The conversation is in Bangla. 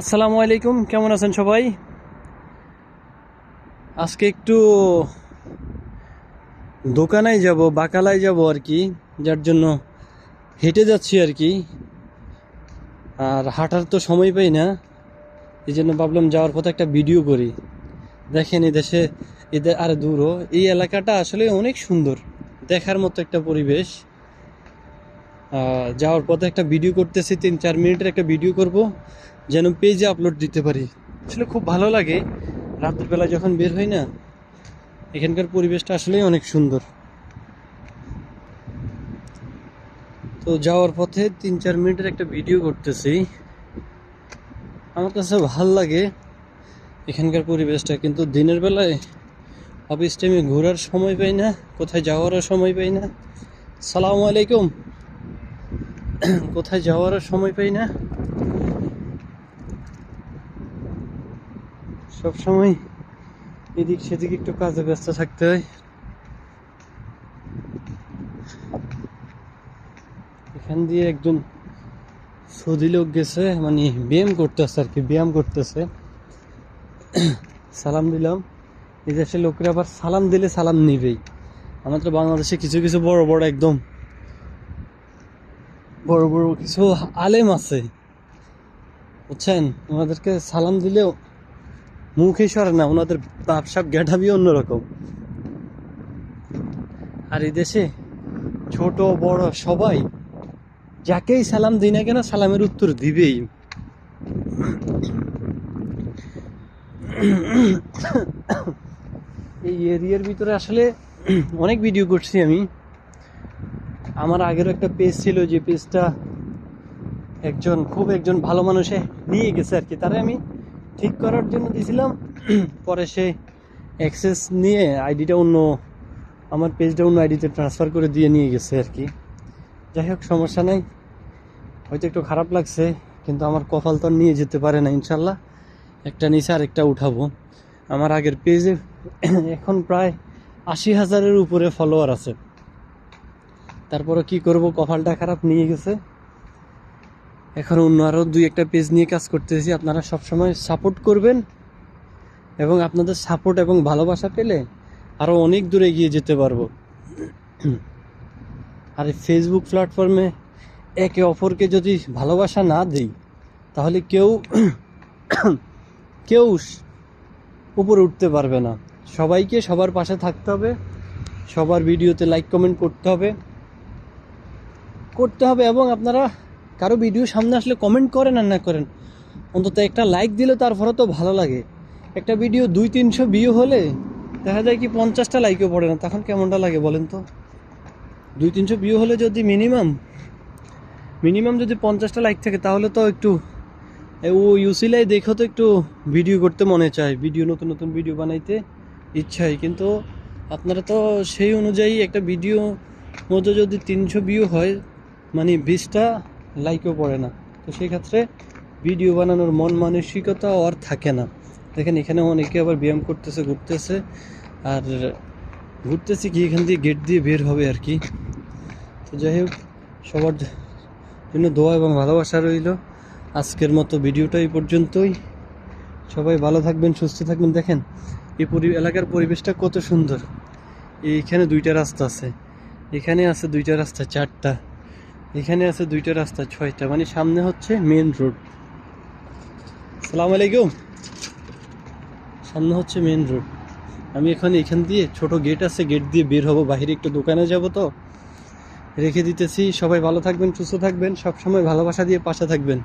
আসসালামু আলাইকুম, কেমন আছেন সবাই? আজকে একটু দোকানে যাব, বাকালায় যাব আর কি, যার জন্য হেঁটে যাচ্ছি আর কি। আর হাঁটার তো সময় পাই না, এই জন্য ভাবলাম যাওয়ার পথে একটা ভিডিও করি। দেখেন এই দেশে এদের আর দূরও এই এলাকাটা আসলে অনেক সুন্দর, দেখার মতো একটা পরিবেশ। যাওয়ার পথে একটা ভিডিও করতেছি, তিন চার মিনিটের একটা ভিডিও করব। যেন পেজে আপলোড দিতে পারি। আসলে খুব ভালো লাগে। রাতের যখন বের হই না, এখানকার পরিবেশটা আসলেই অনেক সুন্দর। তো যাওয়ার পথে তিন চার মিনিটের একটা ভিডিও করতেছি। আমার কাছে ভালো লাগে এখানকার পরিবেশটা, কিন্তু দিনের বেলায় অফিস টাইমে ঘোরার সময় পাই না, কোথায় যাওয়ারও সময় পাই না। সালামু আলাইকুম। কোথায় যাওয়ারও সময় পাই না। সব সময় এদিক সেদিক একটু কাজে ব্যস্ত থাকতে হয়। এখান দিয়ে একজন সৌদি লোক গেছে মানে ব্যায়াম করতেছে আর কি, ব্যায়াম করতেছে। সালাম দিলাম। এই দেশের লোকেরা আবার সালাম দিলে সালাম নিবেই। আমাদের বাংলাদেশে কিছু কিছু বড় বড় একদম বড় বড় কিছু আলেম আছে। বুঝছেন? ওনাদেরকে সালাম দিলেও মুখে সরে না, ওনাদের ব্যবসাপ গ্যাঠাবি অন্যরকম। আর এই দেশে ছোট, বড় সবাই যাকেই সালাম দিই না কেন সালামের উত্তর দিবেই। এই এরিয়ার ভিতরে আসলে অনেক ভিডিও করছি আমি। আমার আগেরও একটা পেজ ছিল যে পেজটা একজন, খুব একজন ভালো মানুষে নিয়ে গেছে আর কি। তারে আমি ঠিক করার জন্য দিয়েছিলাম পরে সে অ্যাক্সেস নিয়ে আইডিটা অন্য, আমার পেজটা অন্য আইডিতে ট্রান্সফার করে দিয়ে নিয়ে গেছে আর কি। যাই হোক, সমস্যা নাই। হয়তো একটু খারাপ লাগছে, কিন্তু আমার কপাল তো নিয়ে যেতে পারে না, ইনশাল্লাহ। একটা নিচে আর একটা উঠাবো। আমার আগের পেজে এখন প্রায় আশি হাজারের উপরে ফলোয়ার আছে। তারপরে কি করব, কপালটা খারাপ নিয়ে গেছে। এখন অন্য আরও দুই একটা পেজ নিয়ে কাজ করতেছি। আপনারা সবসময় সাপোর্ট করবেন এবং আপনাদের সাপোর্ট এবং ভালোবাসা পেলে আরও অনেক দূরে এগিয়ে যেতে পারব। আর ফেসবুক প্ল্যাটফর্মে একে অপরকে যদি ভালোবাসা না দিই, তাহলে কেউ কেউ উপরে উঠতে পারবে না। সবাইকে সবার পাশে থাকতে হবে, সবার ভিডিওতে লাইক কমেন্ট করতে হবে। করতে হবে এবং আপনারা কারও ভিডিও সামনে আসলে কমেন্ট করেন আর না করেন, অন্তত একটা লাইক দিলে তারপরে তো ভালো লাগে। একটা ভিডিও দুই তিনশো ভিউ হলে দেখা যায় কি পঞ্চাশটা লাইকও পড়ে না, তখন কেমনটা লাগে বলেন তো? দুই তিনশো ভিউ হলে যদি মিনিমাম মিনিমাম যদি পঞ্চাশটা লাইক থাকে, তাহলে তো একটু ও ইউসিলাই দেখো তো একটু ভিডিও করতে মনে চায় ভিডিও নতুন নতুন ভিডিও বানাইতে ইচ্ছা হয় কিন্তু আপনারা তো সেই অনুযায়ী একটা ভিডিও মধ্যে যদি তিনশো ভিউ হয় মানে বিশটা লাইকও পড়ে না। তো সেই ক্ষেত্রে ভিডিও বানানোর মন মানসিকতা আর থাকে না। দেখেন, এখানে অনেকে আবার ব্যায়াম করতেছে, ঘুরতেছে, আর ঘুরতেছে কি, এখান দিয়ে গেট দিয়ে বের হবে আর কি। তো যাই হোক, সবার জন্য দোয়া এবং ভালোবাসা রইল। আজকের মতো ভিডিওটা এই পর্যন্তই। সবাই ভালো থাকবেন, সুস্থ থাকবেন। দেখেন, এই পরি, এলাকার পরিবেশটা কত সুন্দর। এইখানে দুইটা রাস্তা আছে। এখানে আছে দুইটা রাস্তা, চারটা। এখানে আছে দুইটা রাস্তা, ছয়টা। মানে সামনে হচ্ছে মেন রোড সালাম আলাইকুম সামনে হচ্ছে মেন রোড আমি এখন এখান দিয়ে ছোট গেট আছে গেট দিয়ে বের হব। বাইরে একটু দোকানে যাব তো। রেখে দিতেছি। সবাই ভালো থাকবেন, সুস্থ থাকবেন। সবসময় ভালোবাসা দিয়ে পাশে থাকবেন।